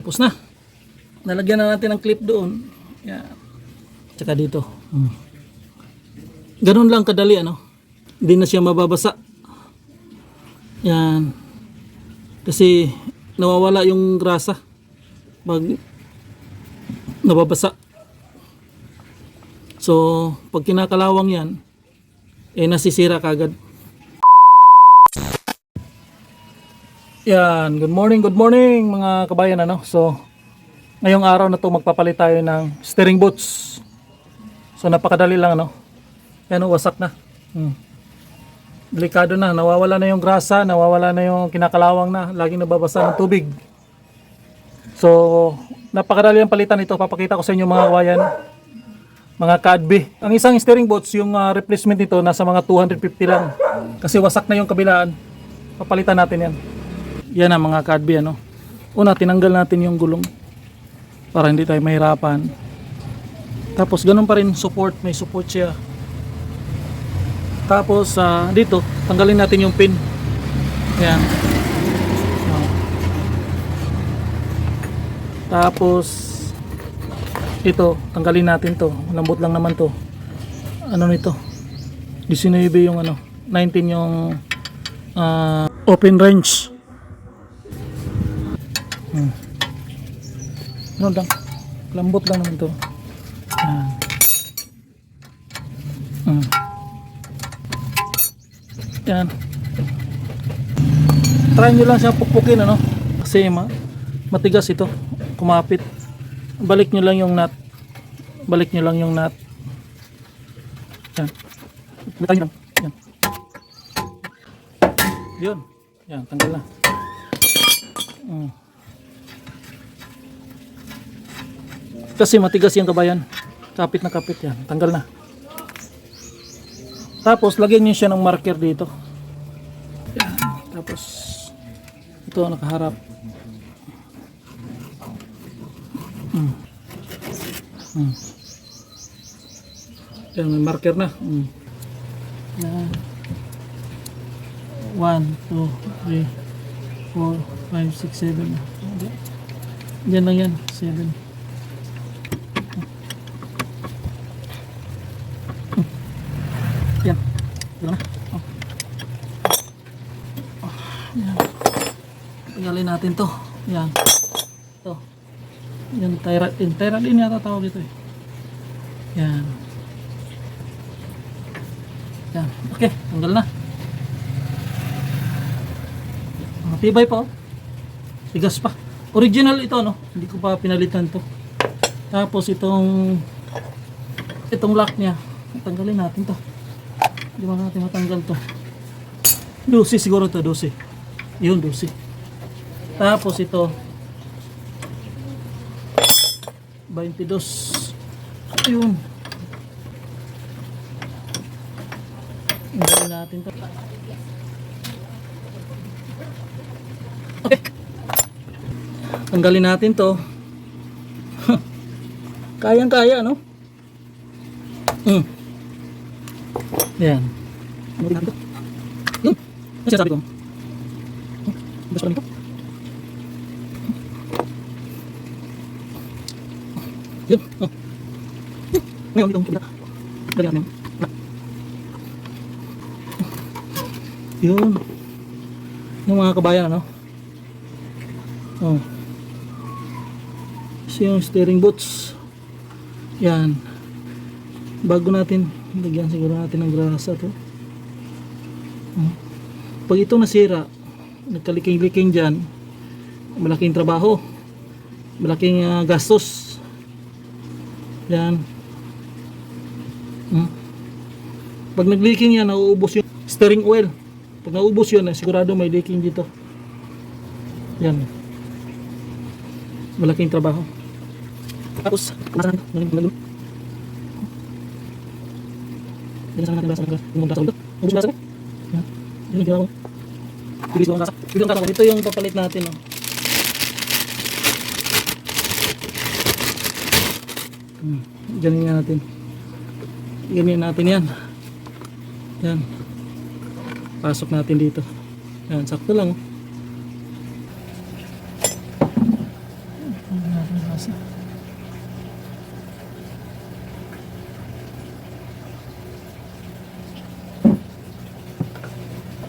Tapos na. Nalagyan na natin ng clip doon. Yan. Tsaka dito. Hmm. Ganun lang kadali ano. Hindi na siya mababasa. Yan. Kasi nawawala yung grasa pag nababasa. So, pag kinakalawang yan, eh nasisira kagad. Yan, good morning, good morning mga kabayan ano. So, ngayong araw na to magpapalit tayo ng steering boots. So, napakadali lang ano. Yan, oh, wasak na. Hmm. Delikado na, nawawala na yung grasa, nawawala na yung kinakalawang na, laging nababasa ng tubig. So, napakadali ang palitan ito. Papakita ko sa inyo mga kabayan. Mga kadbi. Ang isang steering boots, yung ah, replacement nito, nasa mga 250 lang. Kasi wasak na yung kabilaan. Papalitan natin yan. Yan ang mga kadbi ano. Una, tinanggal natin yung gulong para hindi tayo mahirapan. Tapos ganun pa rin support, may support siya. Tapos ah, dito, tanggalin natin yung pin. Yan. Tapos ito, tanggalin natin to. Lambot lang naman to. Ano nito? 19 yung ano, 19 yung ah, open range. Hmm. Ano lang? Lambot lang naman to. Yan. Hmm. Yan. Try nyo lang siya pukpukin ano. Kasi ma matigas ito. Kumapit. Balik nyo lang yung nut. Balik nyo lang yung nut. Yan. Balik nyo lang. Yan. Yun. Yan. Tanggal na. Hmm. Kasi matigas yung kabayan. Kapit na kapit yan. Tanggal na. Tapos, lagyan niyo siya ng marker dito. Tapos, ito nakaharap. Hmm. Hmm. Yan, may marker na. Hmm. Yan. 1, 2, 3, 4, 5, 6, 7. Yan lang yan. 7. Yan. Na. Oh. Oh, Yan. Natin to. Yan. Ito. Yan, tyradin. Tyradin yata tawag ito eh. Yan. Yan. Okay, tanggal na. Matibay pa oh. Tigas pa. Original ito no. Hindi ko pa pinalitan to. Tapos itong itong lock niya. Tanggalin natin to. Hindi ba natin matanggal to? 12 siguro to, 12. Yun, 12. Tapos ito, 22. Ayun. Tanggalin natin to. Okay. Tanggalin natin to. Kayang-kaya, no? Hmm. Yan. Ano rin natin? Yun. Ano sinasabi ko? Basta lang. Yun. Oh. Ngayon, dito. Kita. Dali natin. Yun. Yung mga kabayan, ano? Oh. Kasi yung steering boots. Yan. Bago natin, lagyan siguro natin ng grasa to. Hmm. Pag ito nasira, nagkaliking-liking dyan, malaking trabaho. Malaking ah, gastos. Yan. Hmm. Pag nag-leaking yan, nauubos yung steering oil. Pag naubos yun, eh, sigurado may leaking dito. Yan. Malaking trabaho. Tapos, kumasan natin. Dinasan natin ng gas. Yung basa ulit. Ubus basa ko. Yan. Yan ginawa ko. Bilis ko ang basa. Bilis. Ito yung papalit natin. Oh. Hmm. Ganyan nga natin. Ganyan natin yan. Yan. Pasok natin dito. Yan. Sakto lang. Oh.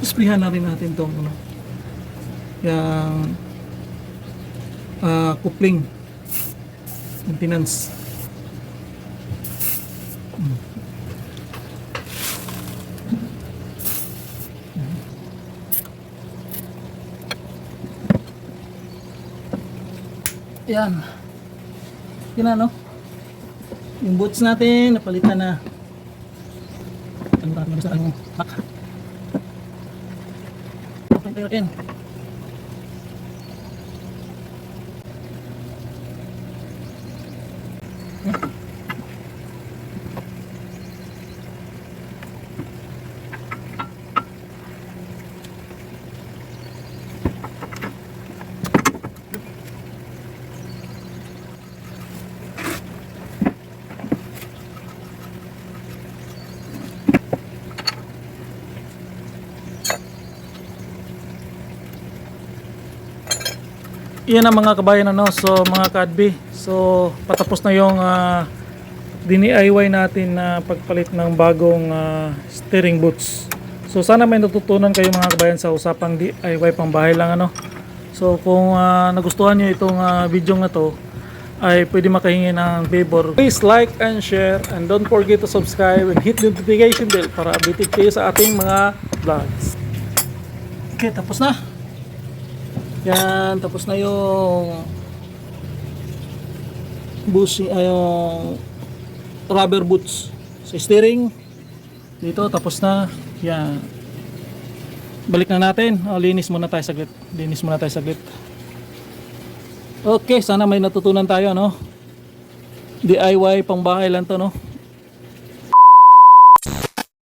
Isprihan na rin natin itong ano, yung ah, coupling maintenance. Yan. Yun na, no? Yung boots natin, napalitan na. Ano ba? Ano sa ano? Hak. Okay, pero Iyan ang mga kabayan ano, so mga kadbi. So patapos na yung uh, DIY natin na pagpalit ng bagong ah, steering boots. So sana may natutunan kayo mga kabayan sa usapang DIY pang bahay lang ano. So kung ah, nagustuhan niyo itong ah, video na to ay pwede makahingi ng favor. Please like and share and don't forget to subscribe and hit the notification bell para updated kayo sa ating mga vlogs. Okay, tapos na. Yan, tapos na yung busi, ay yung rubber boots sa steering. Dito, tapos na. Yan. Balik na natin. O, linis muna tayo saglit. Linis muna tayo saglit. Okay, sana may natutunan tayo, no? DIY pang bahay lang to, no?